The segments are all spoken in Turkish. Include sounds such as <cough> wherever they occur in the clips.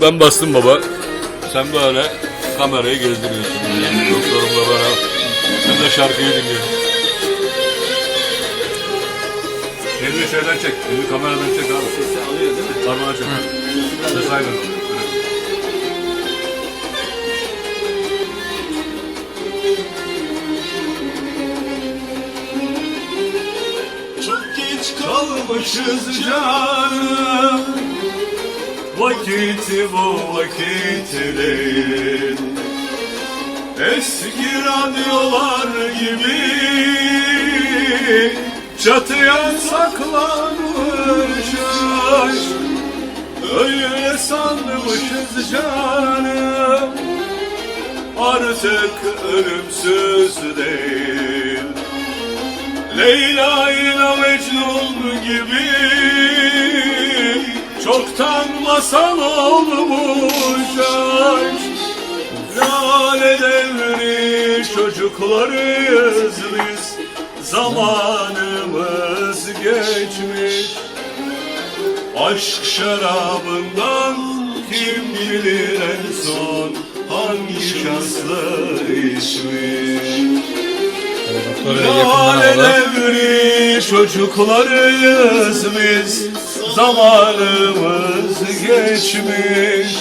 Ben bastım baba. Sen böyle kamerayı gezdiriyorsun. Doktorumla beraber. Sen de şarkıyı dinliyorsun. Elini şeyden çek. Elini kameradan çek abi. Sesi alıyor değil mi? Parmağı çek. Ses aynen. Çok geç kalmışız canım Vakiti bu vakit değil Eski radyolar gibi Çatıya saklanmış aşk. Öyle sanmışız canım Artık ölümsüz değil. Leyla ile Mecnun gibi masal olmuş aşk. Lale devri çocuklarıyız biz Zamanımız geçmiş. Aşk şarabından kim bilir en son Hangi şanslı içmiş? Lale devri çocuklarıyız biz Zamanımız geçmiş.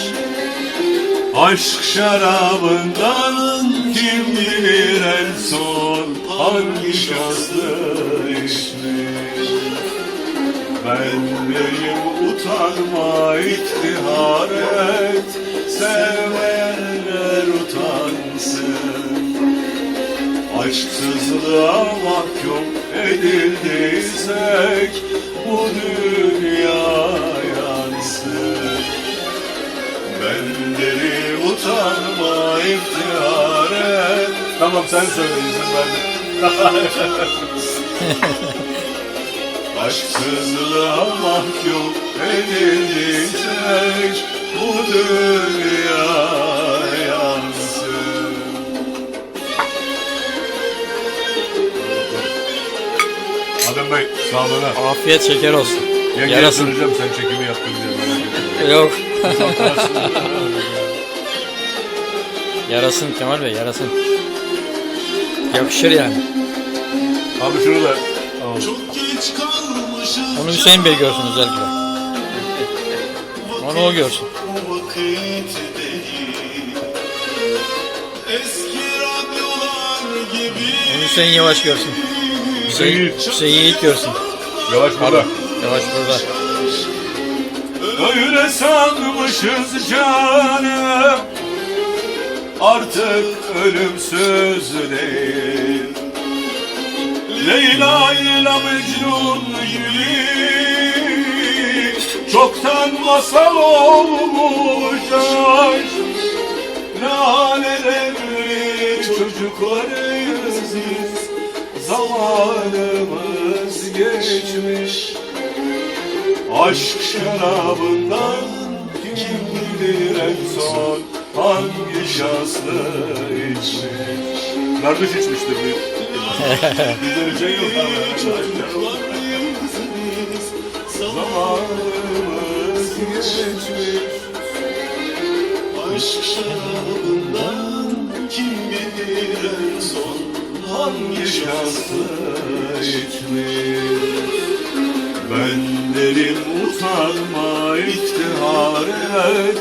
Aşk şarabından kim bilir en son Hangi şanslı içmiş Benleyim utanma iktihar et Sevmeyenler utansın Aşksızlığa mahkum edildiysek bu dünya yansın Benleri utanma iftihar et Tamam sen söyle izin verdim. <laughs> Aşksızlığa mahkum edildiysek bu dünya sağlığına. Afiyet şeker olsun. Yengeye Yarasın. soracağım sen çekimi yaptın diye. Yok. <laughs> yarasın Kemal Bey yarasın. Yakışır yani. Abi şunu da kalmışız Onu Hüseyin Bey görsün özellikle. Onu o görsün. O vakit değil Eski radyolar gibi Onu Hüseyin Yavaş görsün. Hüseyin. Hüseyin Yiğit görsün. Yavaş burada. Yavaş burada. Öyle sanmışız canım Artık ölümsüz değil Leyla ile Mecnun gibi Çoktan masal olmuş aşk Lale devri çocuklarıyız biz Zamanımız geçmiş. Aşk şarabından kim bilir en son Hangi şanslı içmiş? Kardeş içmiştir. Bir. Derece yok Zamanımız geçmiş. Aşk şarabından kim bilir en son Hangi şanslı içmiş Ben derim utanma iftihar et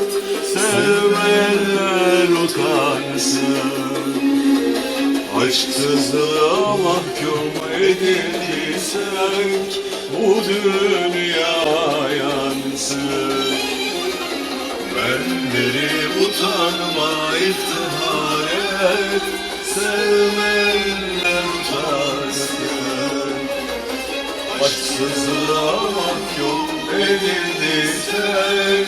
Sevmeyenler utansın Aşksızlığa mahkum edildiysek Bu dünya yansın. Ben derim utanma iftihar et Sevmeyenler utansın Aşksızlığa mahkum edildiysek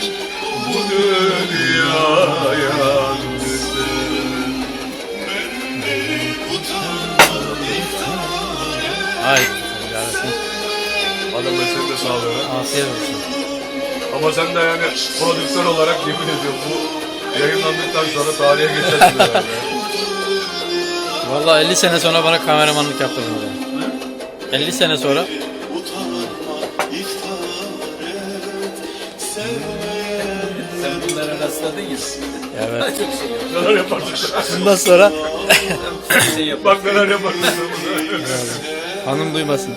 Bu dünya yansın Beni utanma iftihar et Ay yarasın. Adem Bey senin de sağlığına. Afiyet olsun. Ama sen de yani prodüktör olarak yemin ediyorum bu yayınlandıktan sonra tarihe geçersin Vallahi 50 sene sonra bana kameramanlık yaptırdın yani. 50 sene sonra et Sevmeyenler yasladın ya. Evet. Çok şey yap. Neler yaparsın? Bundan sonra Şey yap. Bak neler yaparsın. hanım duymasın.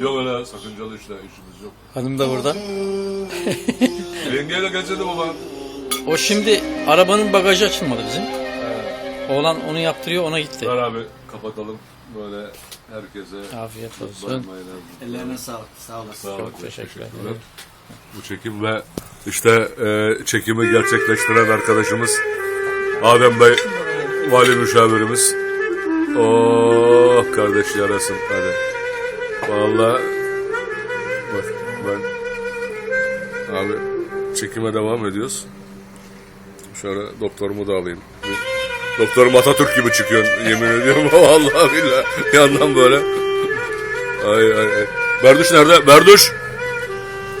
yok öyle sakıncalı işte işimiz yok. Hanım da burada. Yengeyle gelsene baba. O şimdi arabanın bagajı açılmadı bizim. Oğlan onu yaptırıyor ona gitti. Ver abi kapatalım. Böyle herkese Afiyet olsun. Ellerine sağlık. Sağ olasın. Sağ olun. Çok teşekkürler. Bu çekim ve işte e, çekimi gerçekleştiren arkadaşımız Adem Bey, vali müşavirimiz. Oh kardeş yarasın hadi. Vallahi bak ben abi çekime devam ediyoruz. Şöyle doktorumu da alayım. Doktorum Atatürk gibi çıkıyorsun yemin ediyorum. <laughs> Vallahi billahi yandan böyle. Ay ay ay. Berduş nerede? Berduş.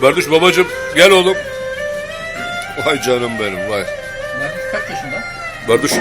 Berduş babacım gel oğlum. Vay canım benim vay. Kaç yaşında? Berduş